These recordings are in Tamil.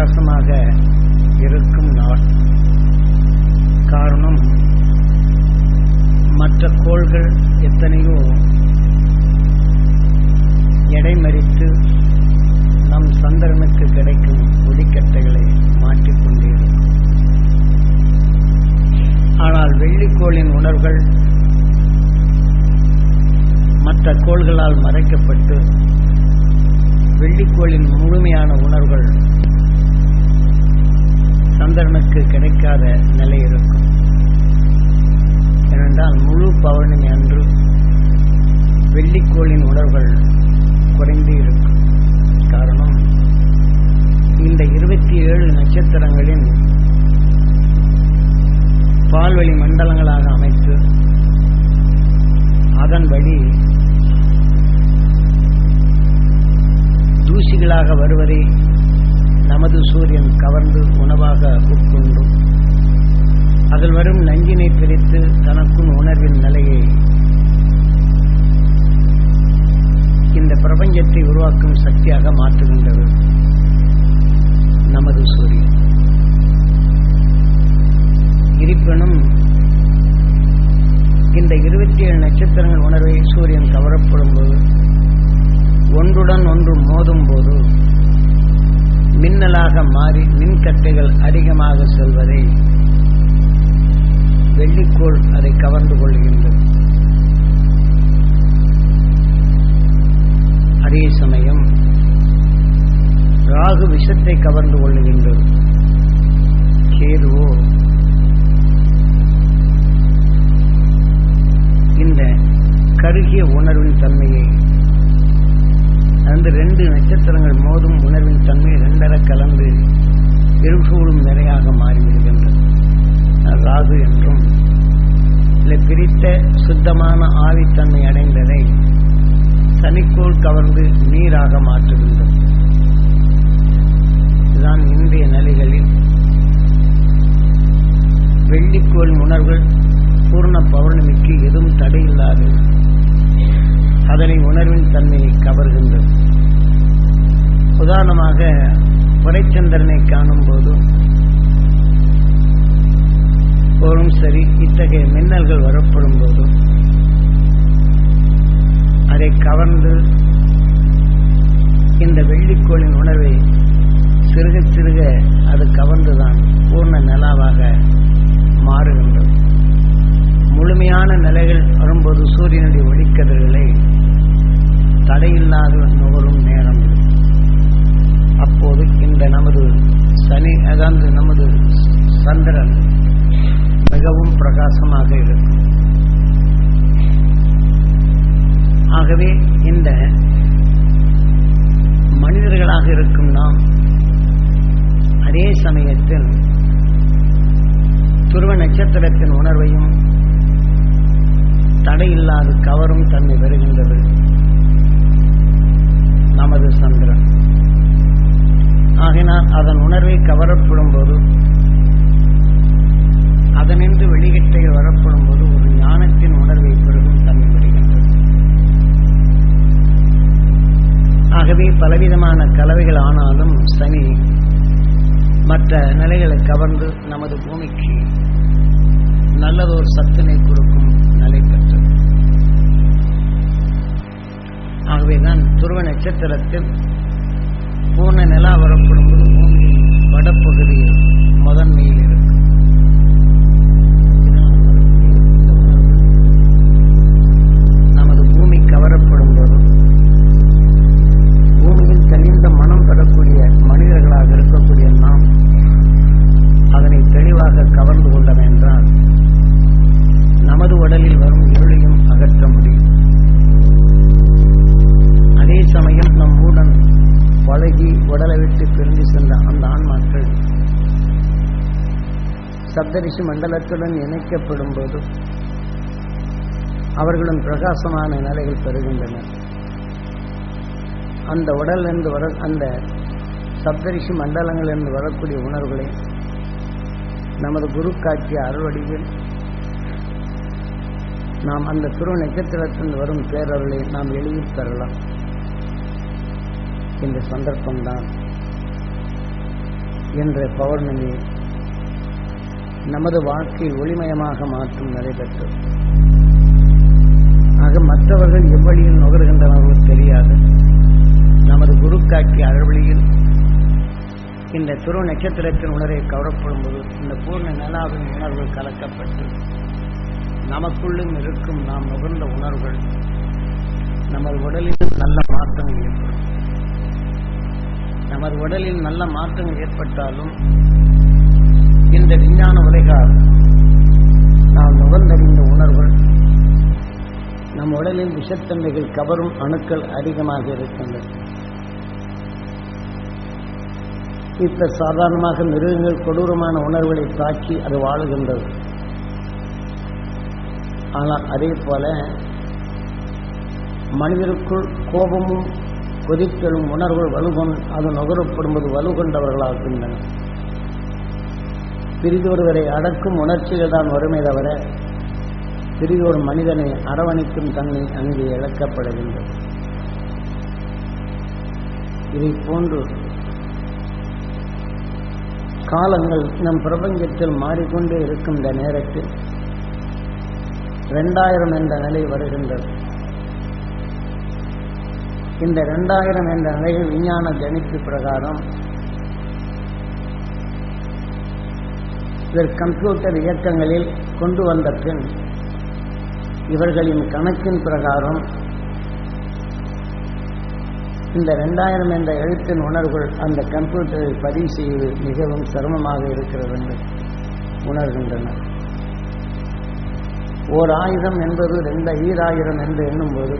பிரகாசமாக இருக்கும் நாள். காரணம் மற்ற கோள்கள் எத்தனையோ. எடைமறித்து நம் சந்திரனுக்கு கிடைக்கும் ஒளிக்கட்டைகளை மாற்றிக்கொண்டே இருக்கும். ஆனால் வெள்ளிக்கோளின் உணர்வுகள் மற்ற கோள்களால் மறைக்கப்பட்டு வெள்ளிக்கோளின் முழுமையான உணர்வுகள் சந்திரனுக்கு கிடைக்காத நிலை இருக்கும். ஏனென்றால் முழு பௌர்ணமி அன்று வெள்ளிக்கோளின் உணர்வுகள் குறைந்து இருக்கும். காரணம் இந்த இருபத்தி ஏழு நட்சத்திரங்களின் பால்வழி மண்டலங்களாக அமைத்து அதன் வழி தூசிகளாக வருவதை நமது சூரியன் கவர்ந்து உணவாக உட்கொண்டும் அதில் வரும் நஞ்சினை பிரித்து தனக்கும் உணர்வின் நிலையை இந்த பிரபஞ்சத்தை உருவாக்கும் சக்தியாக மாற்றுகின்றது நமது சூரியன். இருப்பினும் இந்த இருபத்தி ஏழு நட்சத்திரங்கள் உணர்வை சூரியன் கவரப்படும் போது ஒன்றுடன் ஒன்று மோதும் போது மின்னலாக மாறி மின்கட்டைகள் அதிகமாக செல்வதை வெள்ளிக்கோள் அதை கவர்ந்து கொள்கின்றது. அதே சமயம் ராகு விஷத்தை கவர்ந்து கொள்ளுகின்றது. கேதுவோ இந்த கருகிய உணர்வின் தன்மையை அந்த ரெண்டு நட்சத்திரங்கள் மோதும் உணர்வின் தன்மை ரெண்டர கலந்து இருசூடும் நிறையாக மாறிவிடுகின்றது ராகு என்றும் இல்லை பிரித்த சுத்தமான ஆவித்தன்மை அடைந்ததை சனிக்கோள் கவர்ந்து நீராக மாற்றுகின்றது. இதுதான் இன்றைய நிலைகளில் வெள்ளிக்கோள் உணர்வுகள் பூர்ண பௌர்ணமிக்கு எதுவும் தடையில்லாது அதனை உணர்வின் தன்மையை கவர்கின்றது. உதாரணமாக புரைச்சந்திரனை காணும் போதும் போரும் சரி இத்தகைய மின்னல்கள் வரப்படும் போது அதை கவர்ந்து இந்த வெள்ளிக்கோளின் உணர்வை சிறுக சிறுக அது கவர்ந்துதான் பூர்ண நிலாவாக மாறுகின்றது. முழுமையான நிலைகள் வரும்போது சூரியனுடைய ஒளிக்கதிர்களை தடையில்லாத நுகரும் நேரம் அப்போது இந்த நமது சனி அதாவது நமது சந்திரன் மிகவும் பிரகாசமாக இருக்கும். ஆகவே இந்த மனிதர்களாக இருக்கும் நாம் அதே சமயத்தில் துருவ நட்சத்திரத்தின் உணர்வையும் தடையில்லாது கவரும் தன்னை பெறுகின்றது. நமது சந்திரன். ஆகினால் அதன் உணர்வை கவரப்படும் போது அதனின்று வெளியிட்டைகள் வரப்படும் போது ஒரு ஞானத்தின் உணர்வை பெருகும் தன்மை பெறுகின்றது. ஆகவே பலவிதமான கலவைகள் ஆனாலும் சனி மற்ற நிலைகளை கவர்ந்து நமது பூமிக்கு நல்லதொரு சத்தினை கொடுக்கும் நிலை பெற்றது ஆகவேதான் துருவ நட்சத்திரத்தில் பூர்ண நிலா வரப்படும் போது பூமியின் வடப்பகுதியில் முதன்மையில் இருக்கும். சப்தரிஷி மண்டலத்துடன் இணைக்கப்படும் போது அவர்களும் பிரகாசமான நிலைகள் பெறுகின்றனர். அந்த உடலிருந்து வர அந்த சப்தரிஷி மண்டலங்களிலிருந்து வரக்கூடிய உணர்வுகளை நமது குரு காட்சிய அருள்வடிவில் நாம் அந்த துருவ நட்சத்திரத்தில் வரும் பேரர்களை நாம் எளிதில் பெறலாம் இந்த சந்தர்ப்பம்தான் என்ற பௌர்ணமி நமது வாழ்க்கை ஒளிமயமாக மாற்றும் நடைபெற்றது ஆக மற்றவர்கள் எவ்வழியில் நுகர்கின்றனர்கள் தெரியாது. நமது குரு காட்சி அறவழியில் இந்த துரு நட்சத்திரத்தின் உணரை கவரப்படும் போது இந்த பூர்ண நிலாவின் உணர்வுகள் கலக்கப்பட்டு நமக்குள்ளும் இருக்கும் நாம் நுகர்ந்த உணர்வுகள் நமது உடலில் நல்ல மாற்றங்கள் ஏற்படும். நமது உடலில் நல்ல மாற்றங்கள் ஏற்பட்டாலும் இந்த விஞ்ஞான உலகால் நாம் நுகர்ந்தறிந்த உணர்வுகள் நம் உடலில் விஷத்தன்மைகள் கவரும் அணுக்கள் அதிகமாக இருக்கின்றன. இப்ப சாதாரணமாக மிருகங்கள் கொடூரமான உணர்வுகளை தாக்கி அது வாழுகின்றது. ஆனால் அதே போல மனிதருக்குள் கோபமும் கொதித்தலும் உணர்வுகள் வலுகொண் அது நுகரப்படும்போது வலுகொண்டவர்களாகின்றன பிரிதொருவரை அடக்கும் உணர்ச்சிகள் தான் வருமே தவிர பிரிதொரு மனிதனை அரவணைக்கும் தன்மை அங்கே இழக்கப்படுகின்றது இதை போன்று காலங்கள் நம் பிரபஞ்சத்தில் மாறிக்கொண்டே இருக்கும் இந்த நேரத்தில் இரண்டாயிரம் என்ற நிலை வருகின்றது. இந்த இரண்டாயிரம் என்ற நிலையில் விஞ்ஞான கணிப்பு பிரகாரம் இவர் கம்ப்யூட்டர் இயக்கங்களில் கொண்டு வந்த பின் இவர்களின் கணக்கின் பிரகாரம் இந்த ரெண்டாயிரம் என்ற எழுத்தின் உணர்வுகள் அந்த கம்ப்யூட்டரில் பதிவு செய்வது மிகவும் சிரமமாக இருக்கிறது என்று உணர்கின்றனர். ஓர் ஆயிரம் என்பது ரெண்டு ஈராயிரம் என்று எண்ணும்போது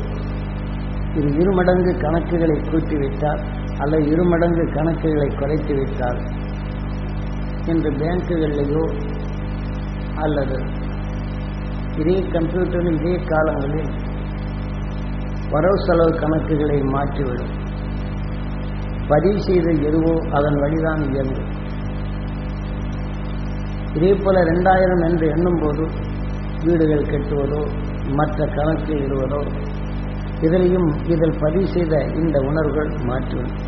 இது இருமடங்கு கணக்குகளை கூட்டிவிட்டால் அல்லது இருமடங்கு கணக்குகளை குறைத்து விட்டால் இன்று பேங்குகளிலேயோ அல்லது இதே கம்ப்யூட்டரில் இதே காலங்களில் வரவு செலவு கணக்குகளை மாற்றிவிடும். பதிவு செய்தல் எதுவோ அதன் வழிதான் இயங்கும். இதே போல ரெண்டாயிரம் என்று எண்ணும்போது வீடுகள் கட்டுவதோ மற்ற கணக்கு இடுவதோ இதிலையும் இதில் பதிவு செய்த இந்த உணர்வுகள் மாற்றிவிடும்.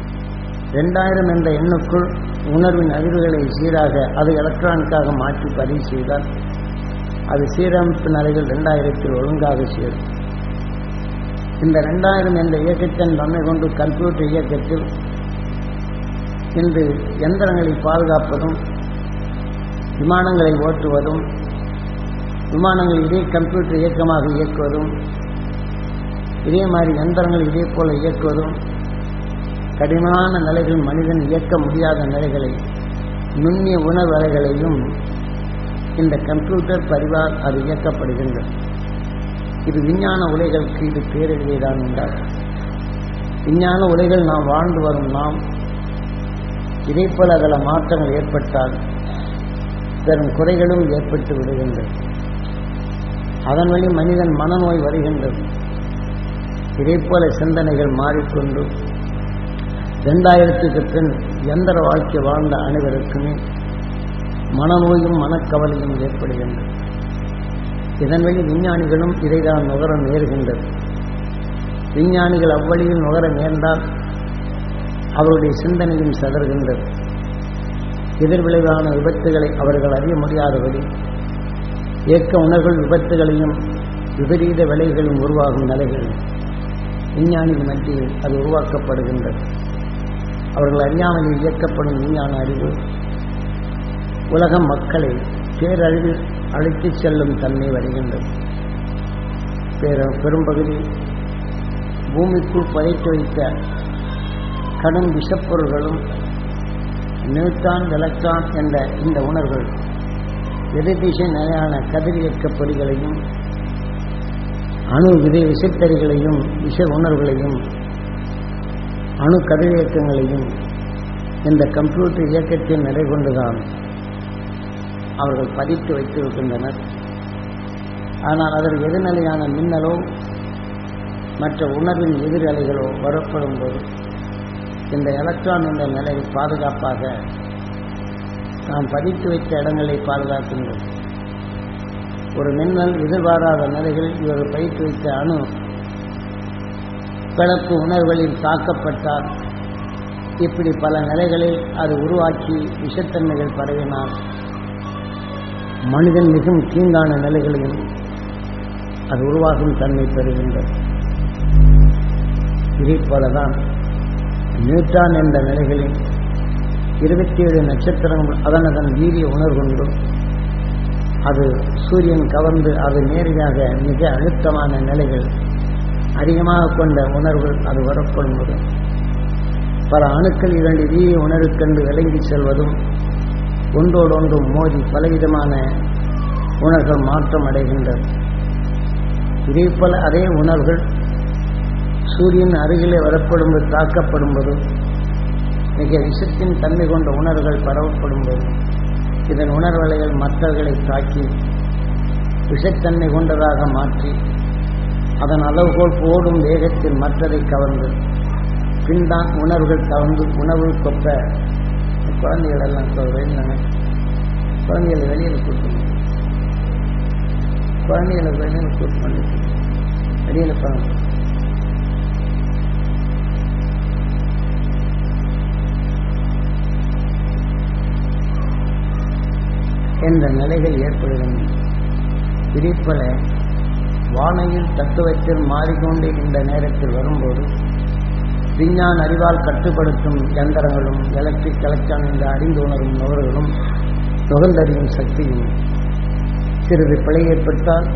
ரெண்டாயிரம் என்ற எண்ணுக்குள் உணர்வின் அதிர்வுகளை சீராக அது எலக்ட்ரானிக்காக மாற்றி பதிவு செய்தால் அது சீரமைப்பு நிலைகள் ரெண்டாயிரத்தில் ஒழுங்காக சேரும். இந்த ரெண்டாயிரம் என்ற இயக்கத்தின் தன்மை கொண்டு கம்ப்யூட்டர் இயக்கத்தில் இன்று எந்திரங்களை பாதுகாப்பதும் விமானங்களை ஓட்டுவதும் விமானங்கள் இதே கம்ப்யூட்டர் இயக்கமாக இயக்குவதும் இதே மாதிரி எந்திரங்கள் இதே போல இயக்குவதும் கடினமான நிலைகள் மனிதன் இயக்க முடியாத நிலைகளை நுண்ணிய உணர்வு இந்த கம்ப்யூட்டர் பதிவால் அது இயக்கப்படுகின்றது. இது விஞ்ஞான உலைகளுக்கு இது பேரழிவைதான் என்றார் விஞ்ஞான உலைகள் நாம் வாழ்ந்து வரும் நாம் இதே போல அதில் மாற்றங்கள் ஏற்பட்டால் பெரும் குறைகளும் ஏற்பட்டு விடுகின்றது. அதன் வழி மனிதன் மனநோய் வருகின்றது. இதே போல சிந்தனைகள் மாறிக்கொண்டு இரண்டாயிரத்துக்கு பின் எந்திர வாழ்க்கை வாழ்ந்த அனைவருக்குமே மனநோயும் மனக்கவலையும் ஏற்படுகின்றது இதன் வழி விஞ்ஞானிகளும் இதைதான் நுகர நேர்கின்றது விஞ்ஞானிகள் அவ்வழியில் நுகர நேர்ந்தால் அவருடைய சிந்தனையும் சதறுகின்றது. எதிர்விளைவான விபத்துகளை அவர்கள் அறிய முடியாதபடி இயக்க உணர்வுகள் விபத்துகளையும் விபரீத விலைகளும் உருவாகும் நிலைகள் விஞ்ஞானிகள் மத்தியில் அது உருவாக்கப்படுகின்றது. அவர்கள் அறியாமையில் இயக்கப்படும் விஞ்ஞான அறிவு. உலக மக்களை பேரழிவில் அழைத்துச் செல்லும் தன்மை வருகின்றது. பேர பெரும்பகுதி பூமிக்குள் பதைத்து வைத்த கடும் விஷப்பொருள்களும் நியூட்டான் எலக்ட்ரான் என்ற இந்த உணர்வுகள் எதிர்திசை நிலையான கதிரியக்க பொறிகளையும் அணு விதை விசைத்தறிகளையும் விஷ உணர்வுகளையும் அணு கதிரியக்கங்களையும் இந்த கம்ப்யூட்டர் இயக்கத்தில் நிலை கொண்டுதான் அவர்கள் பதித்து வைத்திருக்கின்றனர். ஆனால் அதற்கு எதிர்நிலையான மின்னலோ மற்ற உணர்வின் எதிரலைகளோ வரப்படும் போது இந்த எலக்ட்ரான் என்ற நிலை பாதுகாப்பாக நாம் பதித்து வைத்த இடங்களை பாதுகாக்கின்றது. ஒரு மின்னல் எதிர்பாராத நிலைகளில் இவர் பயிற்சி வைத்த அணு பிளப்பு உணர்வுகளில் தாக்கப்பட்டால் இப்படி பல நிலைகளில் அது உருவாக்கி விஷத்தன்மைகள் பரவினார். மனிதன் மிகவும் தீங்கான நிலைகளையும் அது உருவாகும் தன்மை பெறுகின்றது. இதை போலதான் நியூட்டான் என்ற நிலைகளில் இருபத்தி ஏழு நட்சத்திரங்கள் அதன் அதன் வீரிய உணர்வுண்டு. அது சூரியன் கவர்ந்து அது நேரடியாக மிக அழுத்தமான நிலைகள் அதிகமாக கொண்ட உணர்வுகள் அது வரப்படும்போது பல அணுக்கள் இரண்டு வீரிய உணர்வுக்கண்டு விளங்கி செல்வதும் ஒன்றோடொன்றும் மோதி பலவிதமான உணர்வுகள் மாற்றம் அடைகின்றது இதே போல அதே உணர்வுகள் சூரியன் அருகிலே வரப்படும்போது தாக்கப்படும்போது மிக விஷத்தின் தன்மை கொண்ட உணர்வுகள் பரவப்படும்போது இதன் உணர்வலைகள் மற்றவர்களை தாக்கி விஷத்தன்மை கொண்டதாக மாற்றி அதன் அளவுகோல் ஓடும் வேகத்தில் மற்றதை கவர்ந்து பின்தான் உணர்வுகள் கவர்ந்து உணவு கொப்ப குழந்தைகள் எல்லாம் வெளியில் குழந்தைகளை வெளியில் கூட்டணும் குழந்தைகளை வெளியில் கூட்டு வெளியில் பண்ணணும் என்ற நிலைகள் ஏற்படுகின்றன. பிரிப்பல வானையில் தத்துவத்தில் மாறிக்கொண்டே இந்த நேரத்தில் வரும்போது விஞ்ஞான அறிவால் கட்டுப்படுத்தும் எந்திரங்களும் எலக்ட்ரிக் எலக்ட்ரான் என்று அறிந்து உணரும் நுகர்களும் நுகர்ந்தறியும் சக்தியும் சிறிது பிழை ஏற்பட்டால்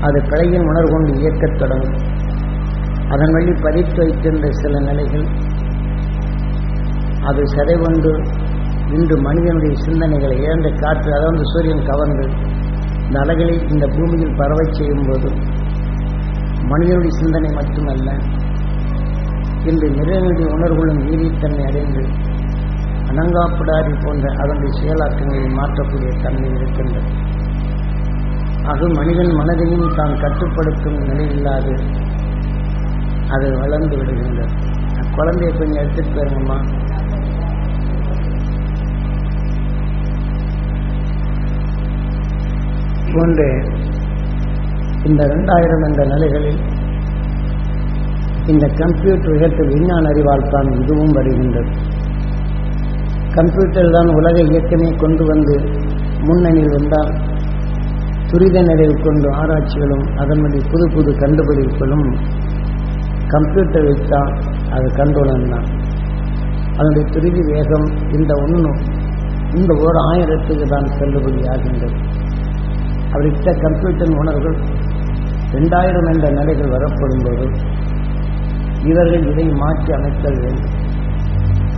அது பிழையின் உணர்வு கொண்டு இயக்கத் தொடங்கும். அதன் வழி பதித்து வைத்திருந்த சில நிலைகள் அது சதை கொண்டு இன்று மனிதனுடைய சிந்தனைகளை இழந்த காற்று அதாவது சூரியன் கவர்ந்து இந்த அலைகளை இந்த பூமியில் பரவை செய்யும் போது மனிதனுடைய சிந்தனை மட்டுமல்ல இன்று மிருகனுடைய உணர்வுகளும் நீதித்தன்மை அடைந்து அனங்காப்புடாரி போன்ற அதனுடைய செயலாக்கங்களை மாற்றக்கூடிய தன்மை இருக்கின்றது. அது மனிதன் மனதையும் தான் கட்டுப்படுத்தும் நிலையில்லாது அது வளர்ந்து விடுகின்றது. குழந்தையை கொஞ்சம் எடுத்துட்டு போயிருங்கம்மா. போன்ற இந்த ரெண்டாயிரம் என்ற நிலைகளில் இந்த கம்ப்யூட்டர் உயர்த்த விஞ்ஞான அறிவால் தான் இதுவும் வருகின்றது. கம்ப்யூட்டர் தான் உலக இயக்கமே கொண்டு வந்து முன்னணியில் வந்தால் துரித நிலையில் கொண்டு ஆராய்ச்சிகளும் அதன் வழி புது புது கண்டுபிடிப்புகளும் கம்ப்யூட்டர் வைத்தால் அது கண்டுணர்ந்தான் அதனுடைய துரிதி வேகம் இந்த ஒன்று இந்த ஓர் ஆயிரத்துக்கு தான் செல்லுபடியாகின்றது. அவர்கிட்ட கம்ப்யூட்டர் உணர்வுகள் ரெண்டாயிரம் என்ற நிலைகள் வரப்படும்போது இவர்கள் இதை மாற்றி அமைத்தல் வேண்டும்.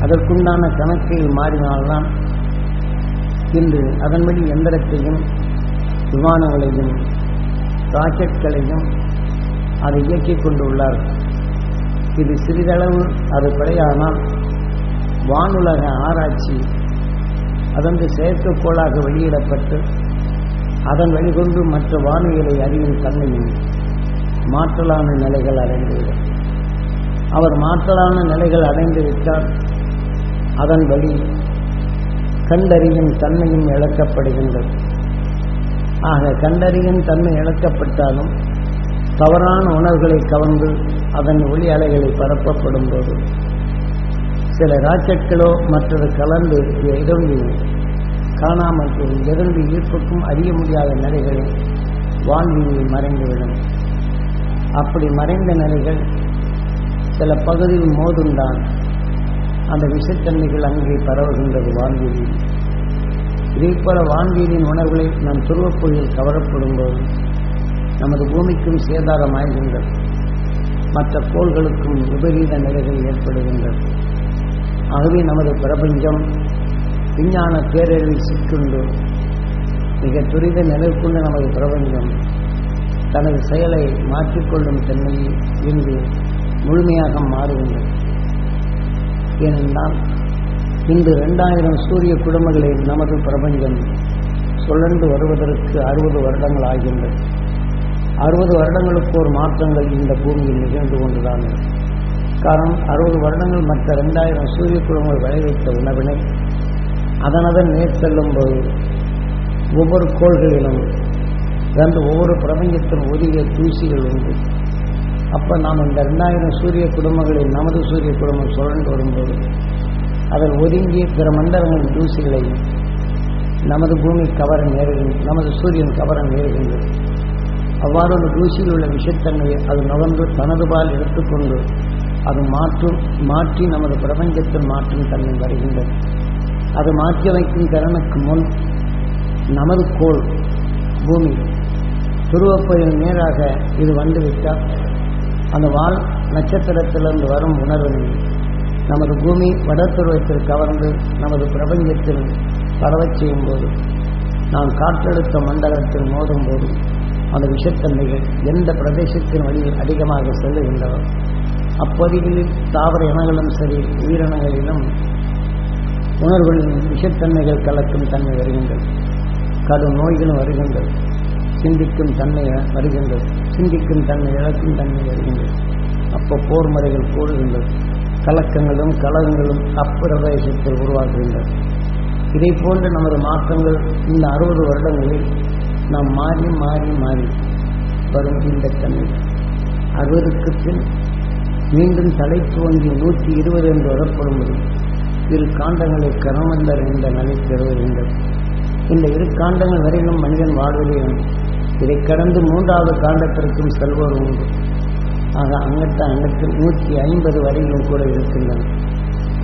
அதற்குண்டான கணக்கை மாறினால்தான் இன்று அதன்படி எந்திரத்தையும் விமானங்களையும் ராக்கெட்களையும் அதை இயக்கிக் கொண்டுள்ளார்கள் இது சிறிதளவு அது பிழையானால் வானுலக ஆராய்ச்சி அதன்று செயற்கைக்கோளாக வெளியிடப்பட்டு அதன் வழிகொண்டு மற்ற வானிலை அறியும் தன்மையும் மாற்றலான நிலைகள் அடைந்துவிடும். அவர் மாற்றலான நிலைகள் அடைந்து விட்டால் அதன் வழி கண்டறியும் தன்மையும் இழக்கப்படுகின்றது. ஆக கண்டறியும் தன்மை இழக்கப்பட்டாலும் தவறான உணர்வுகளை கவர்ந்து அதன் ஒளி அலைகளை பரப்பப்படும் போது சில ராக்கெட்களோ மற்றது கலந்து எதிர்ந்து காணாமல் போய் எதிர்ந்து ஈர்ப்புக்கும் அறிய முடியாத நிலைகளில் வான்வீதியில் மறைந்துவிடும் அப்படி மறைந்த நிலைகள் சில பகுதியில் மோதும்தான் அந்த விஷத்தன்மைகள் அங்கே பரவுகின்றது வான்வீதியில் இதேபோல வான்வீதியின் உணர்வுகளை நம் துருவப்பொழியில் கவரப்படும் போது நமது பூமிக்கும் சேதாரம் ஆகின்றது மற்ற கோள்களுக்கும் விபரீத நிலைகள் ஏற்படுகின்றது. ஆகவே நமது பிரபஞ்சம் விஞ்ஞான பேரறிவில் சிக்குண்டு மிக துரித நிலைக்குள்ள நமது பிரபஞ்சம் தனது செயலை மாற்றிக்கொள்ளும் தன்மையில் இன்று முழுமையாக மாறுகின்றது. ஏனென்றால் இன்று இரண்டாயிரம் சூரிய குடும்பங்களில் நமது பிரபஞ்சம் சுழன்று வருவதற்கு அறுபது வருடங்கள் ஆகின்றது. அறுபது வருடங்களுக்கு ஒரு மாற்றங்கள் இந்த பூமியில் நிகழ்ந்து கொண்டுதான் காரணம் அறுபது வருடங்கள் மற்ற இரண்டாயிரம் சூரிய குடும்பங்கள் விளைவித்த உணவினை அதனதன் மேற் செல்லும்போது ஒவ்வொரு கோள்களிலும் இரண்டு ஒவ்வொரு பிரபஞ்சத்தின் ஒதுங்கிய தூசிகள் உண்டு. அப்போ நாம் இந்த ரெண்டாயிரம் சூரிய குடும்பங்களில் நமது சூரிய குடும்பம் சுழன்று வரும்போது அதில் ஒதுங்கிய பிற மண்டலங்களின் தூசிகளை நமது பூமி கவர நேருகின்றது நமது சூரியன் கவர நேருகின்றது அவ்வாறு ஒரு தூசியில் உள்ள விஷத்தன்மையை அது நுகர்ந்து தனது பால் எடுத்துக்கொண்டு அது மாற்றும் மாற்றி நமது பிரபஞ்சத்தில் மாற்றும் தன்மை வருகின்றது. அது மாற்றி அமைக்கும் திறனுக்கு முன் நமது கோள் பூமி துருவப்பயிர் நேராக இது வந்துவிட்டால் அந்த வால் நட்சத்திரத்திலிருந்து வரும் உணர்வு நமது பூமி வடத்துருவத்தில் கவர்ந்து நமது பிரபஞ்சத்தில் பரவச் செய்யும் போது நாம் காற்றழுத்த மண்டலத்தில் மோதும் போது அந்த விஷத்தன்மைகள் எந்த பிரதேசத்தின் வழியில் அதிகமாக செல்லுகின்றன அப்பகுதிகளில் தாவர இனங்களும் சரி உயிரினங்களிலும் உணர்வுகளின் விஷத்தன்மைகள் கலக்கும் தன்மை வருகின்றது. கடும் நோய்களும் வருகின்றது. சிந்திக்கும் தன்மை வருகின்றது. சிந்திக்கும் தன்மை இழக்கும் தன்மை வருகின்றது. அப்போ போர் முறைகள் கூடுகின்றது கலக்கங்களும் கலகங்களும் அப்பிரதேசத்தில் உருவாக்குகின்றது இதை போன்ற நமது மாற்றங்கள் இந்த அறுபது வருடங்களில் நாம் மாறி மாறி மாறி வரும் இந்த தன்மை. அறுபதுக்கு பின் மீண்டும் தலை துவங்கி நூற்றி இருபது என்று வரப்படும்போது இரு காண்டங்களை கரமந்தர் என்ற நிலை பெறுகின்றது இந்த இரு காண்டங்கள் வரையிலும் மனிதன் வாழ்வதையும் இதை கடந்து மூன்றாவது காண்டத்திற்கும் செல்வோர் உண்டு. ஆக அங்கத்தை அங்கத்தில் நூற்றி ஐம்பது வரையிலும் கூட இருக்கின்றன.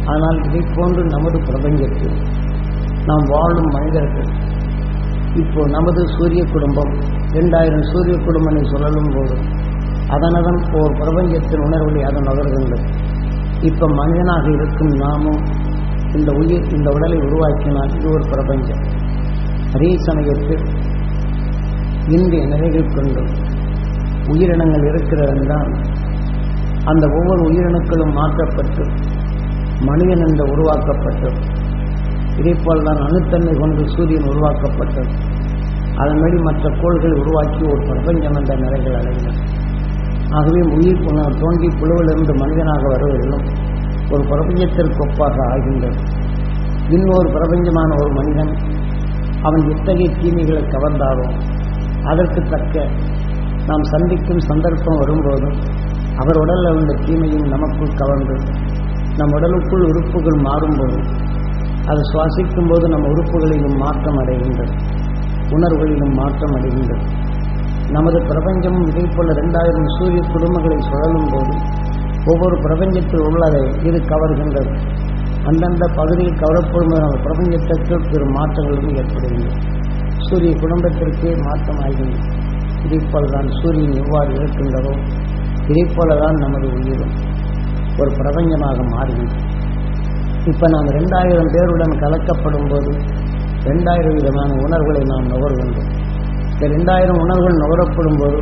ஆனால் இதை போன்று நமது பிரபஞ்சத்தில் நாம் வாழும் மனிதர்கள் இப்போ நமது சூரிய குடும்பம் இரண்டாயிரம் சூரிய குடும்பனை சொல்லலும் போது அதனதன் ஓர் பிரபஞ்சத்தின் உணர்வுகளை அதன் நகர்கின்றது. இப்போ மனிதனாக இருக்கும் நாமும் இந்த உயிர் இந்த உடலை உருவாக்கினால் இது ஒரு பிரபஞ்சம். அதே சமயத்தில் இன்றைய நிலைகள் கொண்டு உயிரினங்கள் இருக்கிறதென்றால் அந்த ஒவ்வொரு உயிரணுக்களும் மாற்றப்பட்டு மனிதன் என்று உருவாக்கப்பட்டது இதேபோல் தான் அணுத்தன்மை கொண்டு சூரியன் உருவாக்கப்பட்டது அதன்படி மற்ற கோள்களை உருவாக்கி ஒரு பிரபஞ்சம் என்ற நிலைகள் அடைந்தது ஆகவே உயிர் புன- தோன்றி புழுவிலிருந்து மனிதனாக வருவதிலும் ஒரு பிரபஞ்சத்திற்கு ஒப்பாக ஆகின்றது இன்னொரு பிரபஞ்சமான ஒரு மனிதன் அவன் எத்தகைய தீமைகளை கவர்ந்தாலும் அதற்கு தக்க நாம் சந்திக்கும் சந்தர்ப்பம் வரும்போதும் அவர் உடலில் உள்ள தீமையும் நமக்குள் கவர்ந்து நம் உடலுக்குள் உறுப்புகள் மாறும்போது அது சுவாசிக்கும் போது நம் உறுப்புகளிலும் மாற்றம் அடைகின்றது உணர்வுகளிலும் மாற்றம் அடைகின்றது. நமது பிரபஞ்சமும் இதே போல ரெண்டாயிரம் சூரிய குடும்பங்களை சுழலும் போது ஒவ்வொரு பிரபஞ்சத்தில் உள்ளதை இது கவர்கின்றது. அந்தந்த பகுதியில் கவரப்படும் போது பிரபஞ்சத்திற்கு பெரும் மாற்றங்களும் ஏற்படுகின்றன. சூரிய குடும்பத்திற்கே மாற்றம் ஆகின்றது இதே போலதான் சூரியன் எவ்வாறு இருக்கின்றதோ இதே போலதான் நமது உயிரும் ஒரு பிரபஞ்சமாக மாறுகின்றது. இப்போ நாம் ரெண்டாயிரம் பேருடன் கலக்கப்படும் போது ரெண்டாயிரம் விதமான உணர்வுகளை நாம் நுகர்கின்றோம். இந்த ரெண்டாயிரம் உணர்வுகள் நுகரப்படும் போது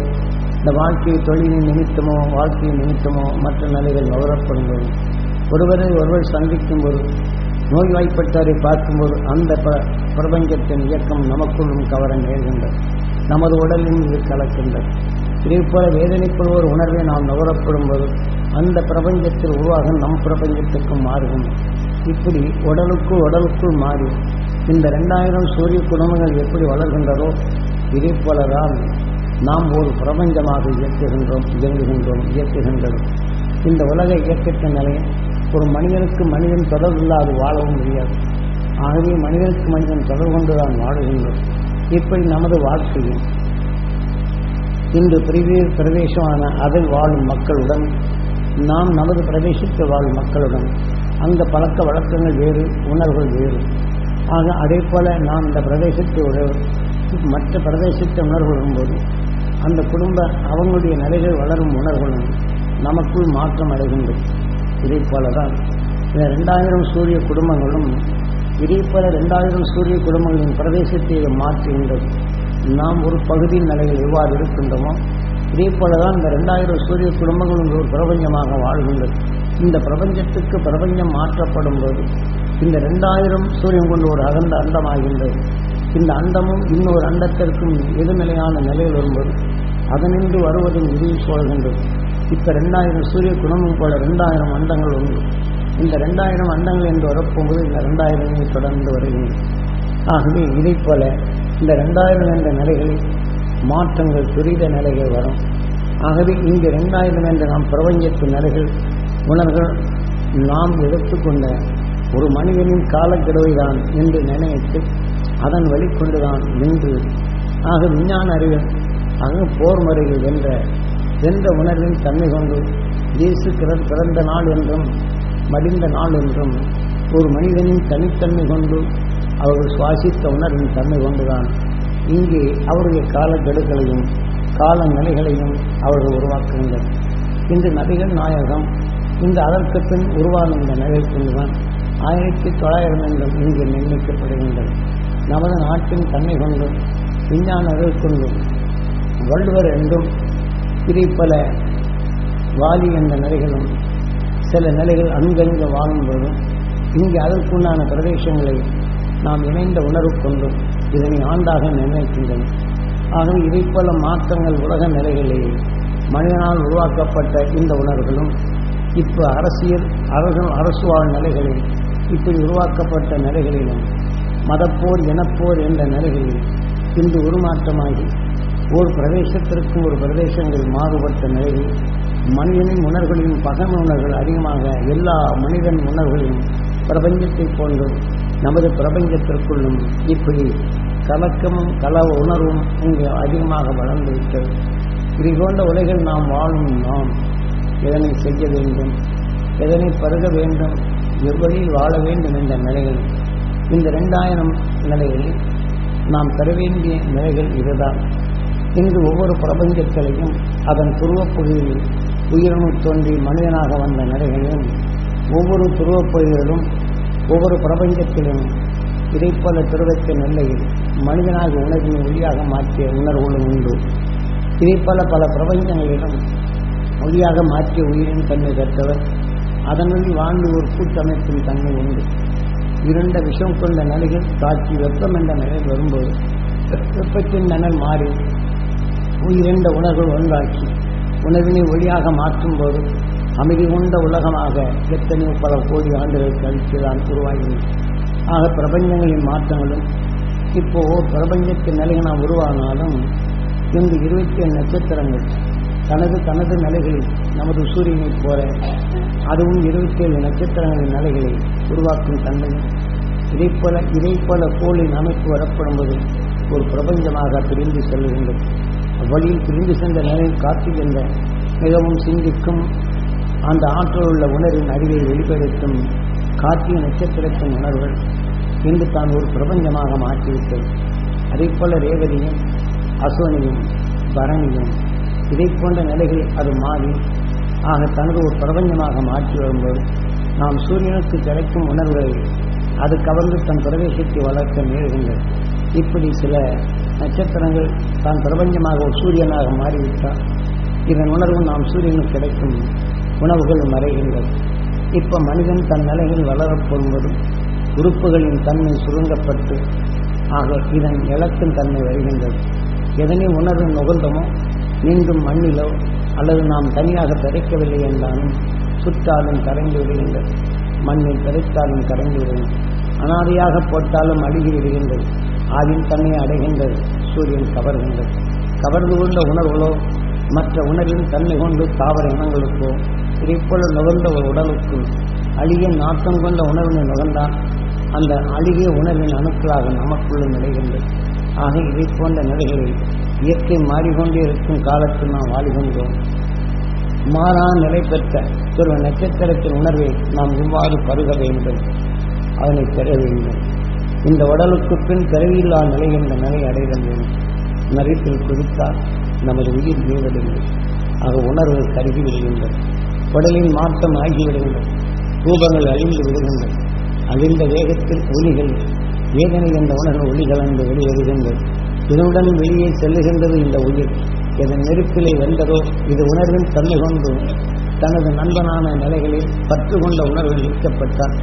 இந்த வாழ்க்கையை தொழிலின் நிமித்தமோ வாழ்க்கையின் நிமித்தமோ மற்ற நிலைகள் நுகரப்படும்போது ஒருவரை ஒருவர் சந்திக்கும் போது நோய்வாய்ப்பட்டவரை பார்க்கும்போது அந்த பிரபஞ்சத்தின் இயக்கம் நமக்குள்ளும் கவர நிகழ்கின்றது. நமது உடலில் இது கலக்கின்றது. இதேபோல வேதனைப்படுவோர் உணர்வை நாம் நுகரப்படும் போது அந்த பிரபஞ்சத்தில் உருவாக நம் பிரபஞ்சத்துக்கும் மாறுகும் இப்படி உடலுக்குள் உடலுக்குள் மாறி இந்த ரெண்டாயிரம் சூரிய குடும்பங்கள் எப்படி வளர்கின்றதோ இதே போலதான் நாம் ஒரு பிரபஞ்சமாக இயக்குகின்றோம் இயங்குகின்றோம் இயக்குகின்றோம். இந்த உலக இயக்கத்தின் நிலையை ஒரு மனிதனுக்கு மனிதன் தொடர்பு இல்லாது வாழவும் முடியாது. ஆகவே மனிதனுக்கு மனிதன் தொடர்பு கொண்டுதான் வாழுகின்றோம். இப்படி நமது வாழ்க்கையும் இன்று பிரிவே பிரதேசமான அதில் வாழும் மக்களுடன் நாம் நமது பிரதேசத்தில் வாழும் மக்களுடன் அந்த பழக்க வழக்கங்கள் வேறு உணர்வுகள் வேறு. ஆக அதே போல நாம் இந்த பிரதேசத்தை உடைய மற்ற பிரதேசத்தை உணர்வு வரும்போது அந்த குடும்ப அவங்களுடைய நிலைகள் வளரும் உணர்வுகளும் நமக்குள் மாற்றம் அடைகின்றது. இதே போலதான் இந்த ரெண்டாயிரம் சூரிய குடும்பங்களும் இதே போல ரெண்டாயிரம் சூரிய குடும்பங்களின் பிரதேசத்தை மாற்றுகின்றது. நாம் ஒரு பகுதியின் நிலையில் எவ்வாறு இருக்கின்றோமோ இதே போலதான் இந்த ரெண்டாயிரம் சூரிய குடும்பங்களும் ஒரு பிரபஞ்சமாக வாழ்கின்றது. இந்த பிரபஞ்சத்துக்கு பிரபஞ்சம் மாற்றப்படும் போது இந்த ரெண்டாயிரம் சூரியன் கொண்டு ஒரு அகந்த அண்டமாகின்றது. இந்த அண்டமும் இன்னொரு அண்டத்திற்கும் எதிர்நிலையான நிலையில் வரும்போது அதனின்று வருவதும் இதையும் சொல்கின்றது இப்ப ரெண்டாயிரம் சூரிய குடும்பம் போல ரெண்டாயிரம் அண்டங்கள் உண்டு. இந்த ரெண்டாயிரம் அண்டங்கள் என்று வரப்போகும்போது இந்த ரெண்டாயிரமே தொடர்ந்து வருகின்றன ஆகவே இதை போல இந்த ரெண்டாயிரம் என்ற நிலைகளில் மாற்றங்கள் துரித நிலைகள் வரும். ஆகவே இங்கு ரெண்டாயிரம் என்ற நாம் பிரபஞ்சத்து நிலைகள் உணர்கள் நாம் எடுத்துக்கொண்ட ஒரு மனிதனின் காலக்கெடுவைதான் என்று நினைத்து அதன் வெளிக்கொண்டுதான் நின்று. ஆக விஞ்ஞான அறிவில் அங்கு போர் முறையில் வென்ற வென்ற உணர்வின் தன்மை கொண்டு இயேசு பிறந்த நாள் என்றும் மடிந்த நாள் என்றும் ஒரு மனிதனின் தனித்தன்மை கொண்டு அவர்கள் சுவாசித்த உணர்வின் தன்மை கொண்டுதான் இங்கே அவருடைய காலக்கெடுக்களையும் கால நிலைகளையும் அவர்கள் உருவாக்குகின்றனர். இந்த நபிகள் நாயகம் இந்த அதற்கு பின் உருவான இந்த நிலை ஆயிரத்தி தொள்ளாயிரம் என்றும் இங்கு நிர்ணயிக்கப்படுகின்றது நமது நாட்டின் தன்மை கொண்டும் விஞ்ஞான கொண்டும் வள்ளுவர் என்றும் இதை பல வாலி என்ற நிலைகளும் சில நிலைகள் அங்கங்கு வாழும்போதும் இங்கே அதற்குண்டான பிரதேசங்களை நாம் இணைந்த உணர்வு கொண்டும் இதனை ஆண்டாக நிர்ணயிக்கின்றன ஆகவே இதை பல மாற்றங்கள் உலக நிலைகளிலேயே மனிதனால் உருவாக்கப்பட்ட இந்த உணர்வுகளும் இப்போ அரசியல் அரசு அரசு வாழ் நிலைகளில் இப்படி உருவாக்கப்பட்ட நிலைகளிலும் மதப்போர் இனப்போர் என்ற நிலைகளில் இன்று உருமாற்றமாகி ஒரு பிரதேசத்திற்கும் ஒரு பிரதேசங்கள் மாறுபட்ட நிலையில் மனிதனின் உணர்வுகளின் பகமை உணர்வுகள் அதிகமாக எல்லா மனிதன் உணர்வுகளையும் பிரபஞ்சத்தை போன்று நமது பிரபஞ்சத்திற்குள்ளும் இப்படி கலக்கமும் கல உணர்வும் இங்கு அதிகமாக வளர்ந்து விட்டது. இதை போன்ற உலகில் நாம் வாழும் நாம் எதனை செய்ய வேண்டும் எதனை பருக வேண்டும் எவ்வழியில் வாழ வேண்டும் என்ற நிலைகள் இந்த ரெண்டாயிரம் நிலைகளில் நாம் தர வேண்டிய நிலைகள் இதுதான். இன்று ஒவ்வொரு பிரபஞ்சத்திலையும் அதன் துருவப்பகுதியில் உயிரணு தோன்றி மனிதனாக வந்த நிலைகளிலும் ஒவ்வொரு துருவப்பகுதிகளிலும் ஒவ்வொரு பிரபஞ்சத்திலும் இதைப்போல துருவத்தின் நிலையில் மனிதனாக உணர்வின் ஒளியாக மாற்றிய உணர்வுகளும் உண்டு. இதைப்போல பல பிரபஞ்சங்களிலும் ஒளியாக மாற்றிய உயிரின் தன்மை பெற்றவர் அதனுள் வாழ்ந்து ஒரு கூட்டமைப்பின் தன்மை உண்டு. இருண்ட விஷம் கொண்ட நிலையில் காட்சி வெப்பம் என்ற நிலையில் வரும்போது வெப்பத்தின் நிழல் மாறி உயிரிண்ட உணர்வு ஒன்றாக்கி உணவினை ஒளியாக மாற்றும் போது அமைதி கொண்ட உலகமாக எத்தனையோ பல கோடி ஆண்டுகள் கழித்து தான் உருவாகினது. ஆக பிரபஞ்சங்களின் மாற்றங்களும் இப்போ பிரபஞ்சத்தின் நிலையை நாம் உருவானாலும் இங்கு இருபத்தி ஏழு நட்சத்திரங்கள் தனது தனது நிலைகளில் நமது சூரியனைப் போல அதுவும் இருபத்தி ஏழு நட்சத்திரங்களின் நிலைகளை உருவாக்கும் தன்மையும் இதைப்போல இதைப்போல கோளின் அமைப்பு வரப்படும்போது ஒரு பிரபஞ்சமாக பிரிந்து செல்கின்றது அவ்வழியில் பிரிந்து சென்ற நிலையில் காத்து என்ற மிகவும் சிந்திக்கும் அந்த ஆற்றல் உள்ள உணர்வின் அறிவை வெளிப்படுத்தும் காத்திய நட்சத்திரத்தின் உணர்வுகள் இன்று தான் ஒரு பிரபஞ்சமாக மாற்றிவிட்டது. அதே போல ரேவதியும் அசோனியும் பரணியும் இதை போன்ற நிலைகள் அது மாறி ஆக தனது ஒரு பிரபஞ்சமாக மாற்றி வரும்போது நாம் சூரியனுக்கு கிடைக்கும் உணர்வுகளை அது கவர்ந்து தன் பிரவேசத்தை வளர்க்க நேருகின்றது. இப்படி சில நட்சத்திரங்கள் தான் பிரபஞ்சமாக ஒரு சூரியனாக மாறிவிட்டால் இதன் உணர்வு நாம் சூரியனுக்கு கிடைக்கும் உணவுகள் மறைகின்றது இப்ப மனிதன் தன் நிலையில் வளரப் போகும்போதும் உறுப்புகளின் தன்மை சுருங்கப்பட்டு ஆக இதன் இலக்கும் தன்மை வருகின்றது. எதனை உணர்வு நுகர்ந்தமோ மீண்டும் மண்ணிலோ அல்லது நாம் தனியாக பிறக்கவில்லை என்றாலும் சுற்றாலும் கரைந்து விடுகின்றது. மண்ணில் பிறத்தாலும் கரைந்து விடுகின்றது. அனாதையாக போட்டாலும் அழுகி விடுகின்றது. ஆவின் தன்னை அடைகின்றது சூரியன் கவர்கின்றது. கவர்ந்து கொண்ட உணர்வுகளோ மற்ற உணர்வின் தன்மை கொண்டு தாவர இனங்களுக்கோ இதைப்போல நுகர்ந்த ஒரு உடலுக்குள் அழிய நாட்டம் கொண்ட உணர்வினை நுகர்ந்தால் அந்த அழுகிய உணர்வின் அணுக்களாக நமக்குள்ளும் நிலைகின்றது. ஆக இதை போன்ற நிலைகளில் இயற்கை மாறிக்கொண்டே இருக்கும் காலத்தில் நாம் வாழ்கின்றோம். மாறா நிலை பெற்ற ஒரு நட்சத்திரத்தின் உணர்வை நாம் இவ்வாறு பருக வேண்டும். அதனை பெற வேண்டும். இந்த உடலுக்கு பின் பிறவியில்லா நிலை என்ற நிலை அடைதல் வேண்டும். குறித்தால் நமது உயிர் வீழ்வதில்லை ஆக உணர்வு கருகி விடுகின்றன உடலின் மாற்றம் ஆகிவிடுகின்றது ரூபங்கள் அழிந்து விடுகின்றன அழிந்த வேகத்தில் ஒளிகள் வேதனை என்ற உணர்வு ஒளிகள் அந்த வெளிவருகின்றது இதனுடன் வெளியே செல்லுகின்றது இந்த உயிர். இதன் நெருப்பிலே வென்றதோ இது உணர்வின் தன்மை கொண்டு தனது நண்பனான நிலைகளில் பற்று கொண்ட உணர்வில் ஈர்க்கப்பட்டால்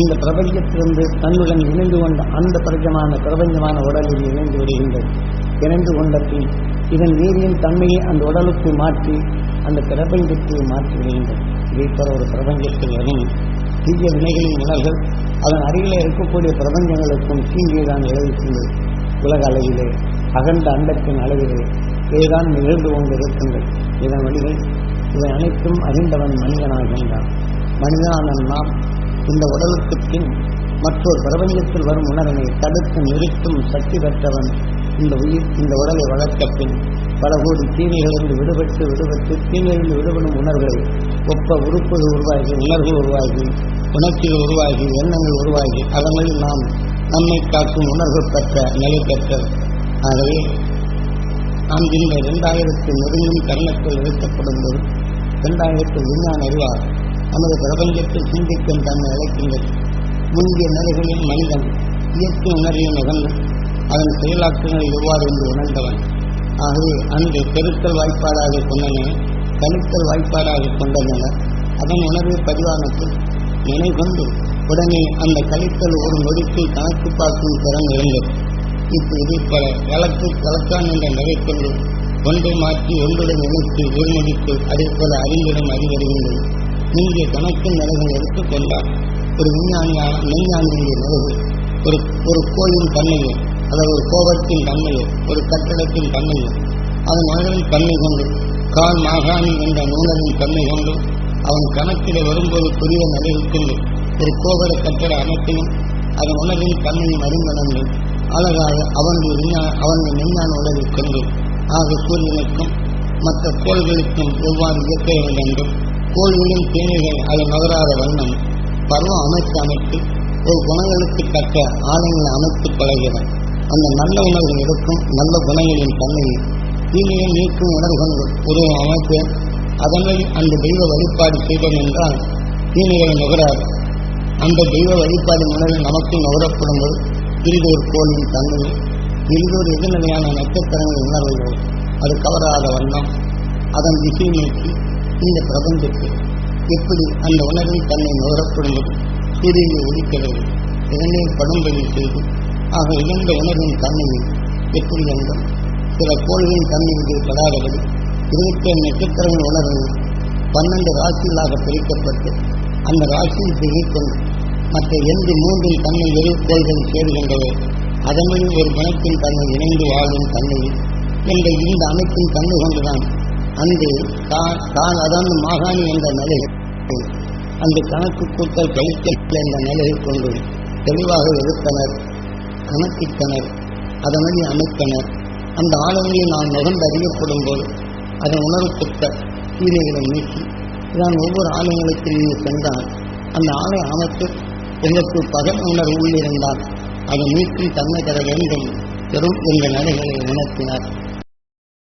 இந்த பிரபஞ்சத்திலிருந்து தன்னுடன் இணைந்து கொண்ட அந்த பிரபஞ்சமான பிரபஞ்சமான உடலில் இணைந்து விடுகின்றது இணைந்து கொண்ட பின் இதன் நீரின் தன்மையை அந்த உடலுக்கு மாற்றி அந்த பிரபஞ்சத்தை மாற்றி விடுகின்றது இதைப்போல ஒரு பிரபஞ்சத்தில் வரும் தீய வினைகளின் உணர்கள் அதன் அருகில் இருக்கக்கூடிய பிரபஞ்சங்களுக்கும் தீங்கே தான் விளைவிக்கின்றது உலக அளவிலே அகண்ட அண்டத்தின் அளவிலே இதுதான் நிகழ்ந்து கொண்டிருக்கின்றது. இதன் வழிகள் இவை அனைத்தும் அறிந்தவன் மனிதனாகின்றான். மனிதனான நாம் இந்த உடலுக்கு பின் மற்றொரு பிரபஞ்சத்தில் வரும் உணர்வினை தடுத்து நிறுத்தும் சக்தி பெற்றவன் இந்த உயிர் இந்த உடலை வளர்த்த பின் பல கோடி தீமைகளிலிருந்து விடுபட்டு விடுபட்டு தீமையிலிருந்து விடுபடும் உணர்வுகள் ஒப்ப உறுப்புகள் உருவாகி உணர்வுகள் உருவாகி உணர்ச்சிகள் உருவாகி எண்ணங்கள் உருவாகி அதனில் நாம் நம்மை காக்கும் உணர்வு பெற்ற நிலை பெற்றது. ஆகவே நாம் இந்த இரண்டாயிரத்தி நெருங்கும் தருணத்தில் இருக்கப்படும் போது இரண்டாயிரத்தி விஞ்ஞான அறிவாகும் நமது பிரபஞ்சத்தில் சிந்திக்கும் தன்னை அழைக்கின்றது. முந்தைய நிலைகளில் மனிதன் இயற்கை உணர்வை நுகர்ந்து அதன் செயலாக்கங்கள் எவ்வாறு என்று உணர்ந்தவன். ஆகவே அன்று பெருக்கல் வாய்ப்பாடாக கொண்டன கழித்தல் வாய்ப்பாடாக கொண்டன அதன் உணர்வு பதிவானத்தில் நினை கொண்டு உடனே அந்த கழித்தல் ஒரு நொடிக்கு கணக்கு பார்க்கும் திறன் இருந்தது. இப்போது பல வழக்கு கலக்கான் என்ற நிலை கொண்டு ஒன்றை மாற்றி ஒன்றுடன் இணைத்து ஒரு நொடிக்குள் அதே போல அறிந்திடம் அறிவருகின்றது நீங்கிய கணக்கின் நிலைகள் எடுத்துக்கொண்டால் ஒரு விஞ்ஞானியான விஞ்ஞானியுடைய நிலைகள் ஒரு ஒரு கோயின் தன்மையோ அல்லது ஒரு கோபத்தின் தன்மையோ ஒரு கட்டடத்தின் தன்மையோ அதன் மனிதனின் தன்மை கொண்டு கால் மாகாணி என்ற நூலரின் தன்மை கொண்டு அவன் கணக்கில் வரும்போது புதிய நிலையில் ஒரு கோபுர கட்டட அமைப்பையும் அதன் உணர்வின் தன்மையும் அறிந்தனங்கள் அழகாக அவனுடைய விஞ்ஞான அவனுடைய விஞ்ஞான உலகில் கொண்டு ஆக சூரியனுக்கும் மற்ற கோள்களுக்கும் எவ்வாறு இயக்க வேண்டும்? என்றும் கோள்களின் தேவைகள் அது நகராத வண்ணம் பருவம் அமைத்து அமைத்து ஒரு குணங்களுக்கு தக்க ஆலயங்களை அமைத்து பழகிறான் அந்த நல்ல உணர்வுகள் எடுக்கும் நல்ல குணங்களின் தன்மையை தீமையை நீக்கும் உணர்வுகள் உருவம் அமைத்து அதனை அந்த தெய்வ வழிபாடு செய்தோம் என்றால் தீமைகளை நுகராது. அந்த தெய்வ வழிபாடு உணர்வு நமக்கு நுகரப்படும் போது இருதோர் கோளின் தன்மையை இருதோர் எதிர்நிலையான நட்சத்திரங்கள் உணர்வுகள் அது கவராத வண்ணம் அதன் திசை நோக்கி இந்த பிரபஞ்சத்தில் எப்படி அந்த உணர்வின் தன்னை நுகரப்படுவது சூரியனை ஒழிக்கிறது இதனை படும்படி செய்து ஆக இழந்த உணர்வின் தன்மையை எப்படி என்றும் சில கோள்களின் தன்மைக்கு படாதபடி இருபத்தி ஏழு நட்சத்திரங்கள் உணர்வு பன்னெண்டு ராசிகளாக பிரிக்கப்பட்டு அந்த ராசியில் திகைக்கொண்டு மற்ற எந்த மூன்றின் தன்மை இரு கோள்கள் சேருகின்றதோ அதனுள் ஒரு குணத்தின் தன்மை இணைந்து வாழும் தன்மையில் என்ற இந்த அமைப்பின் தன்மை கொண்டுதான் அன்று தான் அதாவது மாகாணி என்ற நிலையில் அந்த கணக்கு கூட்டல் கழித்தல் என்ற நிலையை கொண்டு தெளிவாக எடுத்தனர் கணக்கிட்டனர் அதனை அமைத்தனர். அந்த ஆளுமையை நான் நுகர்ந்து அறியப்படும் போது அதன் உணர்வுக்குத்த கீரைகளை நீக்கி நான் ஒவ்வொரு ஆலயங்களுக்கு நீங்கள் சென்றால் அந்த ஆலய அமைத்து எங்களுக்கு பகல் உணர்வு உள்ளிருந்தால் அதை நீக்கி தன்மை தர வேண்டும் பெரும் என்ற நிலைகளை உணர்த்தினார்.